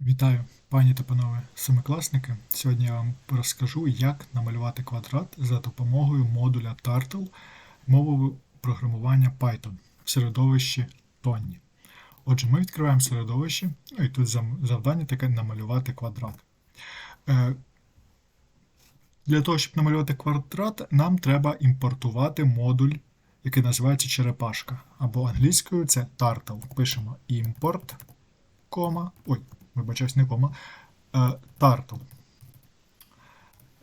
Вітаю, пані та панове семикласники. Сьогодні я вам розкажу, як намалювати квадрат за допомогою модуля Turtle мовою програмування Python в середовищі Tony. Отже, ми відкриваємо середовище, ну і тут завдання таке намалювати квадрат. Е, Для того, щоб намалювати квадрат, нам треба імпортувати модуль, який називається черепашка. Або англійською це Turtle. Пишемо import, кома, ой, вибачаюсь, не кома, е, Turtle.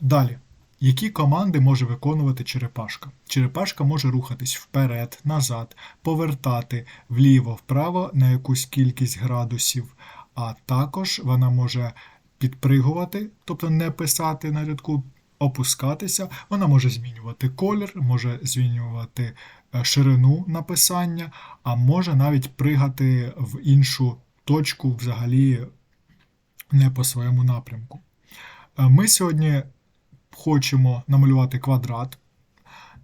Далі. Які команди може виконувати черепашка? Черепашка може рухатись вперед, назад, повертати вліво, вправо на якусь кількість градусів, а також вона може підпригувати, тобто не писати на рядку, опускатися. Вона може змінювати колір, може змінювати е, ширину написання, а може навіть пригати в іншу точку взагалі не по своєму напрямку. Е, Ми сьогодні хочемо намалювати квадрат,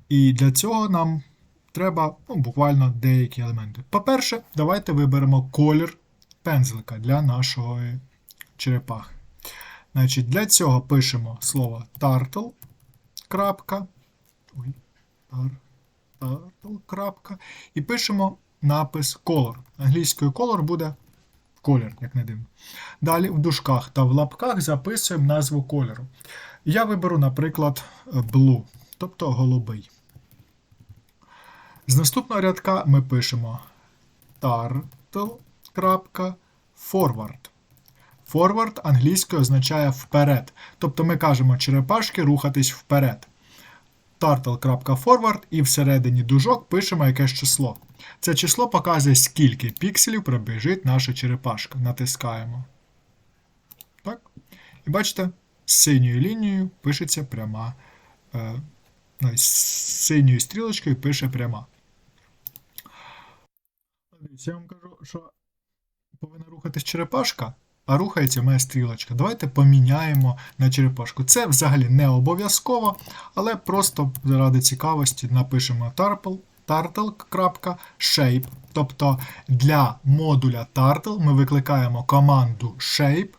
і для цього нам треба ну, буквально деякі елементи. По-перше, давайте виберемо колір пензлика для нашої черепахи. Значить, для цього пишемо слово turtle, крапка, ой, turtle, крапка, і пишемо напис color. Англійською color буде колір, як не дивно. Далі в дужках та в лапках записуємо назву кольору. Я виберу, наприклад, blue, тобто голубий. З наступного рядка ми пишемо turtle.forward. Forward англійською означає вперед. Тобто ми кажемо черепашки рухатись вперед. Turtle.forward і всередині дужок пишемо якесь число. Це число показує, скільки пікселів пробіжить наша черепашка. Натискаємо. Так. І бачите, синьою лінією пишеться пряма. Е, ну, з синьою стрілочкою пише пряма. Я вам кажу, що повинна рухатись черепашка, а рухається моя стрілочка. Давайте поміняємо на черепашку. Це взагалі не обов'язково, але просто заради цікавості напишемо turtle, turtle.shape. Тобто для модуля turtle ми викликаємо команду shape.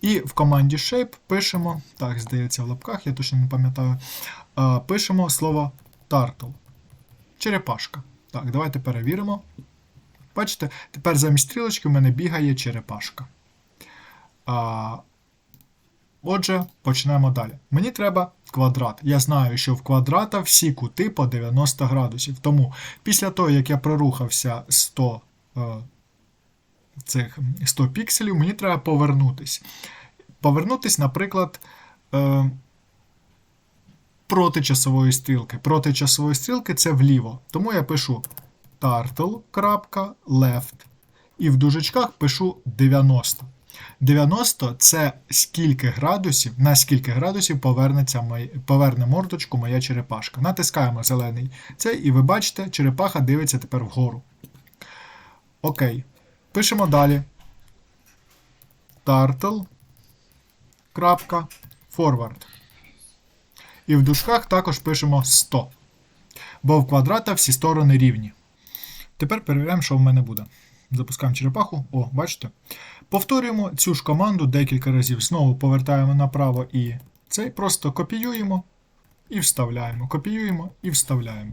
І в команді shape пишемо, так, здається, в лапках, я точно не пам'ятаю, е, пишемо слово turtle. Черепашка. Так, давайте перевіримо. Бачите, тепер замість стрілочки в мене бігає черепашка. А, Отже, почнемо далі. Мені треба квадрат. Я знаю, що в квадрата всі кути по 90 градусів. Тому після того, як я прорухався 100, е, цих 100 пікселів, мені треба повернутись. Повернутись, наприклад, е, проти часової стрілки. Проти часової стрілки це вліво. Тому я пишу turtle.left. І в дужечках пишу 90. 90 це скільки градусів, на скільки градусів повернеться мой, поверне мордочку моя черепашка. Натискаємо зелений цей, і ви бачите, черепаха дивиться тепер вгору. Окей. Пишемо далі. Turtle.forward. І в дужках також пишемо 100. Бо в квадрата всі сторони рівні. Тепер перевіряємо, що в мене буде. Запускаємо черепаху. О, бачите? Повторюємо цю ж команду декілька разів. Знову повертаємо направо і цей. Просто копіюємо і вставляємо. Копіюємо і вставляємо.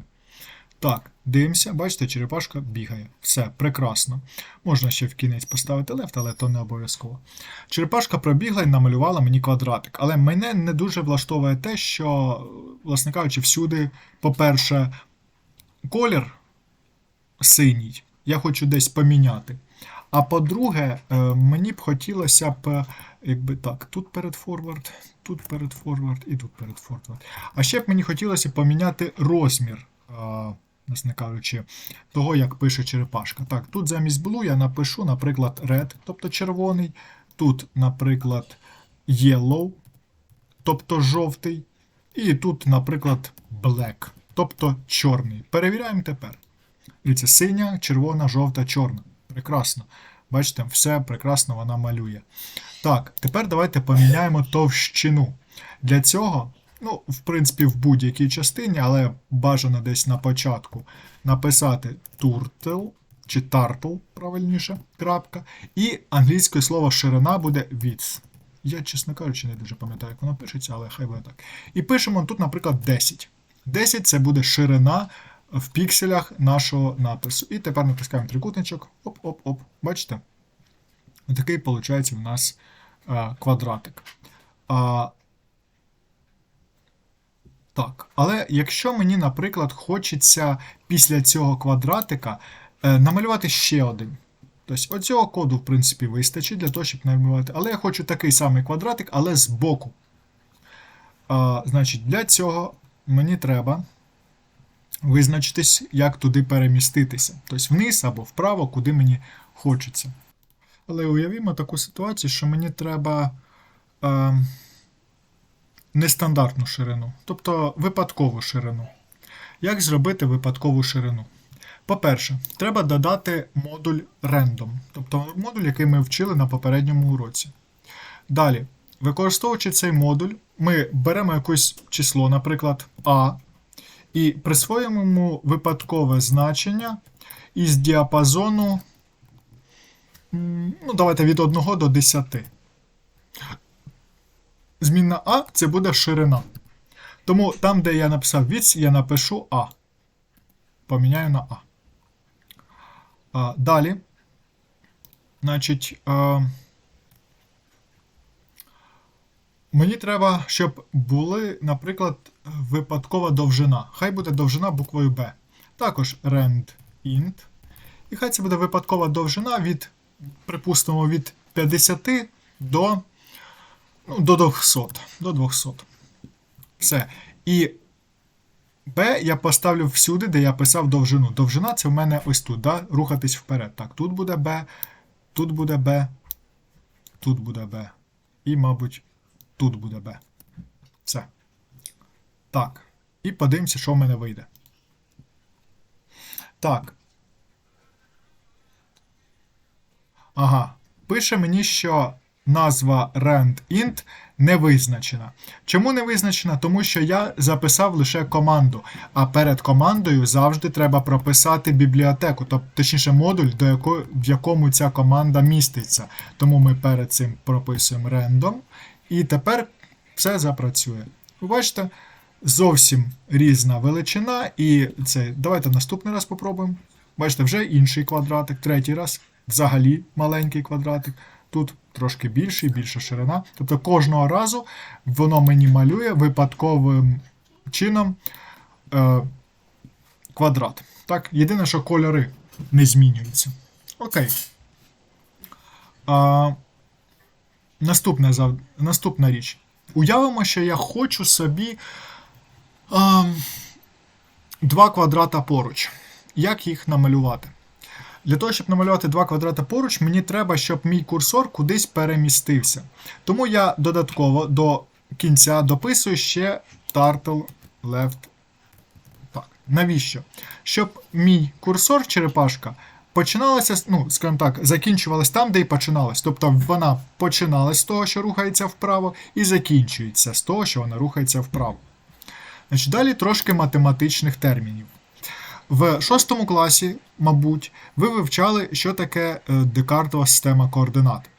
Так, дивимося, бачите, черепашка бігає. Все, прекрасно. Можна ще в кінець поставити лефт, але то не обов'язково. Черепашка пробігла і намалювала мені квадратик. Але мене не дуже влаштовує те, що, власне кажучи, всюди, по-перше, колір синій. Я хочу десь поміняти. А по-друге, е, мені б хотілося б, е, якби так, тут перед форвард, тут перед форвард і тут перед форвард. А ще б мені хотілося поміняти розмір, е, власне кажучи, того, як пише черепашка. Так, тут замість blue я напишу, наприклад, red, тобто червоний. Тут, наприклад, yellow, тобто жовтий. І тут, наприклад, black, тобто чорний. Перевіряємо тепер. Дивіться, синя, червона, жовта, чорна. Прекрасно. Бачите, все прекрасно вона малює. Так, тепер давайте поміняємо товщину. Для цього, ну, в принципі, в будь-якій частині, але бажано десь на початку написати turtle, чи turtle, правильніше, крапка. І англійське слово ширина буде width. Я, чесно кажучи, не дуже пам'ятаю, як воно пишеться, але хай буде так. І пишемо тут, наприклад, 10. 10 це буде ширина в пікселях нашого напису. І тепер натискаємо трикутничок. Оп-оп-оп. Бачите? Отакий, виходить, у нас е, квадратик. А, так, але якщо мені, наприклад, хочеться після цього квадратика е, намалювати ще один. Тобто оцього коду, в принципі, вистачить для того, щоб намалювати. Але я хочу такий самий квадратик, але з боку. Значить, для цього мені треба визначитись, як туди переміститися. Тобто вниз або вправо, куди мені хочеться. Але уявімо таку ситуацію, що мені треба е, нестандартну ширину, тобто випадкову ширину. Як зробити випадкову ширину? По-перше, треба додати модуль random, тобто модуль, який ми вчили на попередньому уроці. Далі, використовуючи цей модуль, ми беремо якесь число, наприклад, А, і присвоїмо випадкове значення із діапазону, ну, давайте від 1 до 10. Змінна А це буде ширина. Тому там, де я написав відс, я напишу А. Поміняю на А. А, Далі. Значить, мені треба, щоб були, наприклад, випадкова довжина. Хай буде довжина буквою B. Також rand int. І хай це буде випадкова довжина від, припустимо, від 50 до, ну, до 200. До 200. Все. І B я поставлю всюди, де я писав довжину. Довжина це в мене ось тут, да? рухатись вперед. Так, тут буде B, тут буде B, тут буде B. І, мабуть, тут буде B. Все. Так. І подивимося, що в мене вийде. Так. Ага. Пише мені, що назва randint не визначена. Чому не визначена? Тому що я записав лише команду, а перед командою завжди треба прописати бібліотеку, тобто, точніше, модуль, до якої, в якому ця команда міститься. Тому ми перед цим прописуємо random, і тепер все запрацює. Ви бачите, зовсім різна величина, і це. Давайте наступний раз попробуємо. Бачите, вже інший квадратик, третій раз, взагалі маленький квадратик. Тут трошки більший, більша ширина. Тобто кожного разу воно мені малює випадковим чином е, квадрат. Так, Єдине, що кольори не змінюються. Окей. А, наступна, зав... наступна річ. Уявимо, що я хочу собі а, два квадрата поруч. Як їх намалювати? Для того, щоб намалювати два квадрати поруч, мені треба, щоб мій курсор кудись перемістився. Тому я додатково до кінця дописую ще turtle left. Так, навіщо? Щоб мій курсор, черепашка, починалася, ну, скажімо так, закінчувалась там, де і починалась. Тобто вона починалась з того, що рухається вправо, і закінчується з того, що вона рухається вправо. Значить, Далі трошки математичних термінів. В шостому класі, мабуть, ви вивчали, що таке е, декартова система координат.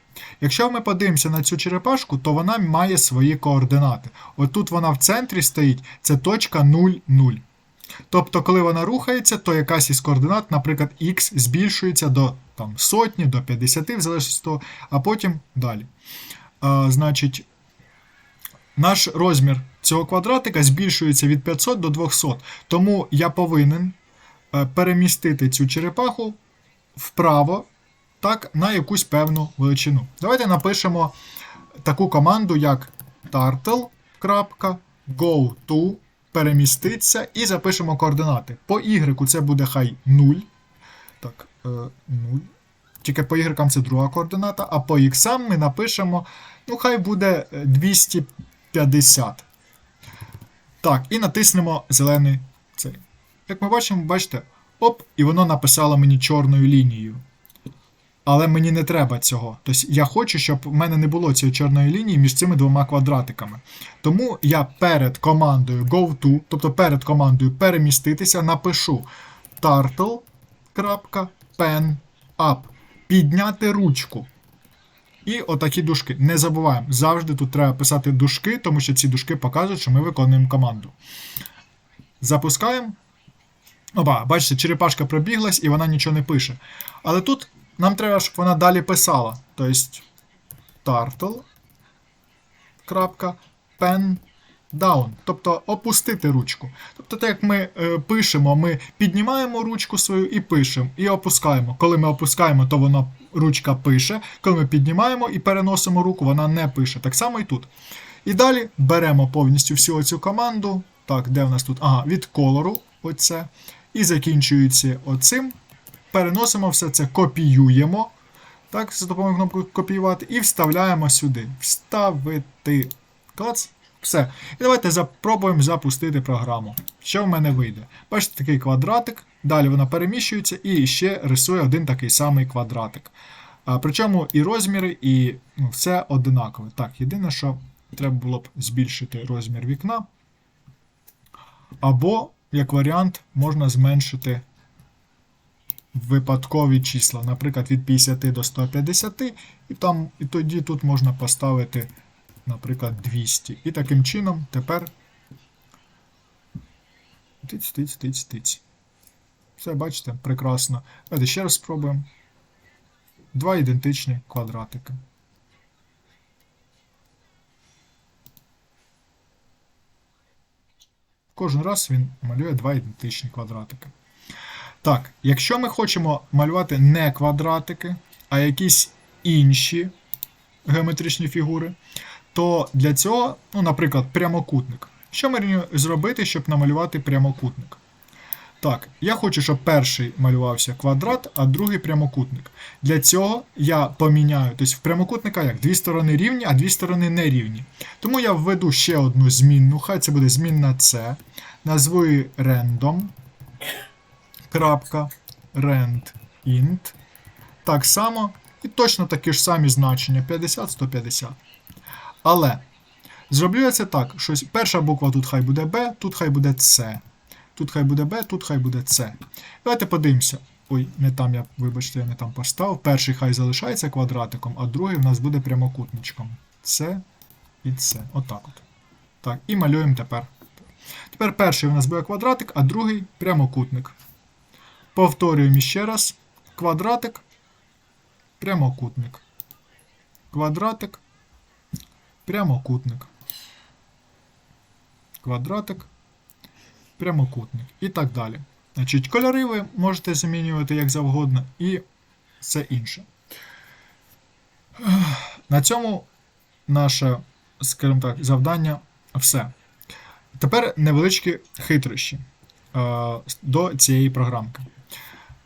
Якщо ми подивимося на цю черепашку, то вона має свої координати. Отут вона в центрі стоїть, це точка 0, 0. Тобто, коли вона рухається, то якась із координат, наприклад, x збільшується до там, сотні, до 50, в залежності від того, а потім далі. А, Значить, наш розмір цього квадратика збільшується від 500 до 200. Тому я повинен перемістити цю черепаху вправо так, на якусь певну величину. Давайте напишемо таку команду, як turtle.go переміститься і запишемо координати. По Y це буде хай 0. Так, 0. Тільки по Y це друга координата, а по X ми напишемо, ну, хай буде 250. Так, і натиснемо зелений цей. Як ми бачимо, бачите, оп, і воно написало мені чорною лінією. Але мені не треба цього. Тобто я хочу, щоб в мене не було цієї чорної лінії між цими двома квадратиками. Тому я перед командою go-to, тобто перед командою переміститися, напишу turtle. pen up. Підняти ручку. І отакі дужки. Не забуваємо, завжди тут треба писати дужки, тому що ці дужки показують, що ми виконуємо команду. Запускаємо. Опа, бачите, черепашка пробіглась і вона нічого не пише. Але тут нам треба, щоб вона далі писала. Тобто turtle. Down. Тобто опустити ручку. Тобто, так як ми е, пишемо, ми піднімаємо ручку свою і пишемо, і опускаємо. Коли ми опускаємо, то вона ручка пише. Коли ми піднімаємо і переносимо руку, вона не пише. Так само і тут. І далі беремо повністю всю цю команду. Так, де в нас тут? Ага, від кольору. Оце. І закінчується оцим. Переносимо все це, копіюємо. Так, за допомогою кнопки копіювати. І вставляємо сюди. Вставити. Клац. Все. І давайте запробуємо запустити програму. Що в мене вийде? Бачите, такий квадратик. Далі вона переміщується і ще рисує один такий самий квадратик. А, причому і розміри, і ну, все одинакове. Так, єдине, що треба було б збільшити розмір вікна. Або, як варіант, можна зменшити випадкові числа, наприклад, від 50 до 150, і, там, і тоді тут можна поставити, наприклад, 200. І таким чином тепер тиць, тиць, тиць, тиць. Все, бачите, прекрасно. Давайте ще раз спробуємо. Два ідентичні квадратики. Кожен раз він малює два ідентичні квадратики. Так, якщо ми хочемо малювати не квадратики, а якісь інші геометричні фігури, то для цього, ну, наприклад, прямокутник. Що мені зробити, щоб намалювати прямокутник? Так, я хочу, щоб перший малювався квадрат, а другий прямокутник. Для цього я поміняю, тобто в прямокутника як дві сторони рівні, а дві сторони не рівні. Тому я введу ще одну змінну, хай це буде змінна C. Назву її random. Крапка, int. Так само. І точно такі ж самі значення 50-150. Але зроблю я це так, що перша буква тут хай буде B, тут хай буде C. Тут хай буде B, тут хай буде C. Давайте подивимося. Ой, не там я, вибачте, я не там поставив. Перший хай залишається квадратиком, а другий в нас буде прямокутничком. С і С. Отак от. Так, і малюємо тепер. Тепер перший у нас буде квадратик, а другий прямокутник. Повторюємо ще раз. Квадратик, прямокутник. Квадратик, прямокутник. Квадратик, прямокутник. І так далі. Значить, кольори ви можете змінювати як завгодно, і все інше. На цьому наше, скажімо так, завдання все. Тепер невеличкі хитрощі е, до цієї програмки.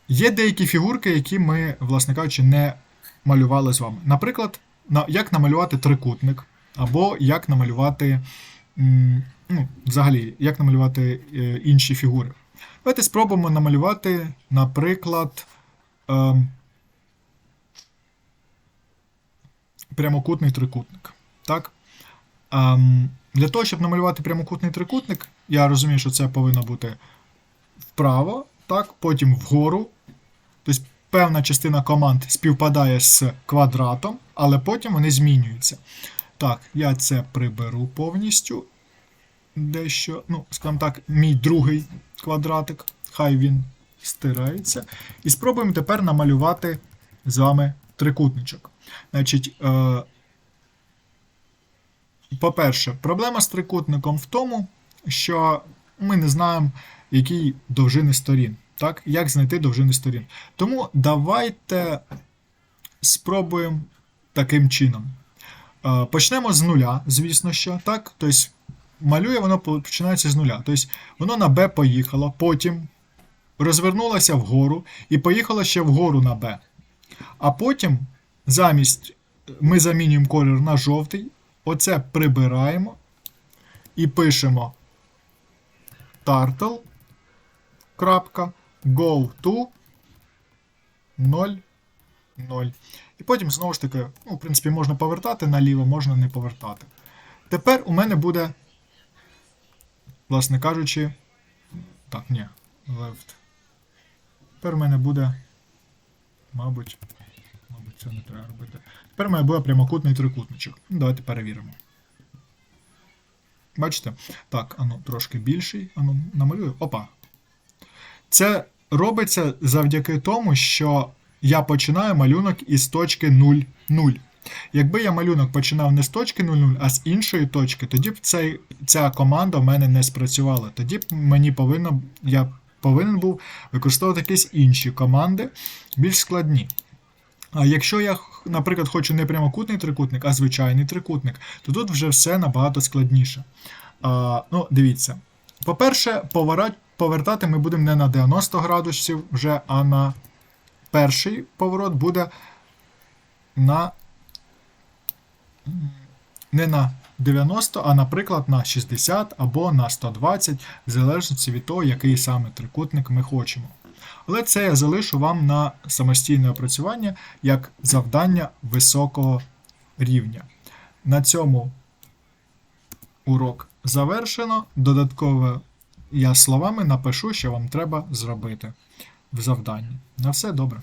Є деякі фігурки, які ми, власне кажучи, не малювали з вами. Наприклад, на, як намалювати трикутник, або як намалювати, ну, взагалі, як намалювати е, інші фігури. Давайте спробуємо намалювати, наприклад, е, прямокутний трикутник. Так? Ем, для того, щоб намалювати прямокутний трикутник, я розумію, що це повинно бути вправо, так, потім вгору. Тобто певна частина команд співпадає з квадратом, але потім вони змінюються. Так, я це приберу повністю. Дещо, ну, скажімо так, мій другий квадратик. Хай він стирається. І спробуємо тепер намалювати з вами трикутничок. Значить, е, по-перше, проблема з трикутником в тому, що ми не знаємо, які довжини сторін. Так? Як знайти довжини сторін. Тому давайте спробуємо таким чином. Е, Почнемо з нуля, звісно що. так? Тобто малює воно починається з нуля. Тобто воно на B поїхало, потім розвернулося вгору і поїхало ще вгору на B. А потім замість ми замінюємо колір на жовтий. Оце прибираємо і пишемо turtle. Go to 0, 0. І потім, знову ж таки, ну, в принципі, можна повертати наліво, можна не повертати. Тепер у мене буде, власне кажучи, так, ні, left. Тепер у мене буде Мабуть, мабуть, це не треба робити. Тепер у мене буде прямокутний трикутничок. Ну, давайте перевіримо. Бачите? Так, ану, трошки більший. Ану, намалюю. Опа. Це робиться завдяки тому, що я починаю малюнок із точки 0,0. Якби я малюнок починав не з точки 0,0, а з іншої точки, тоді б цей, ця команда в мене не спрацювала. Тоді б мені повинно, я повинен був використовувати якісь інші команди, більш складні. А якщо я, наприклад, хочу не прямокутний трикутник, а звичайний трикутник, то тут вже все набагато складніше. А, ну, дивіться. По-перше, поворот, повертати ми будемо не на 90 градусів вже, а на перший поворот буде на не на 90, а, наприклад, на 60 або на 120, в залежності від того, який саме трикутник ми хочемо. Але це я залишу вам на самостійне опрацювання як завдання високого рівня. На цьому урок завершено. Додатково я словами напишу, що вам треба зробити в завданні. На все добре.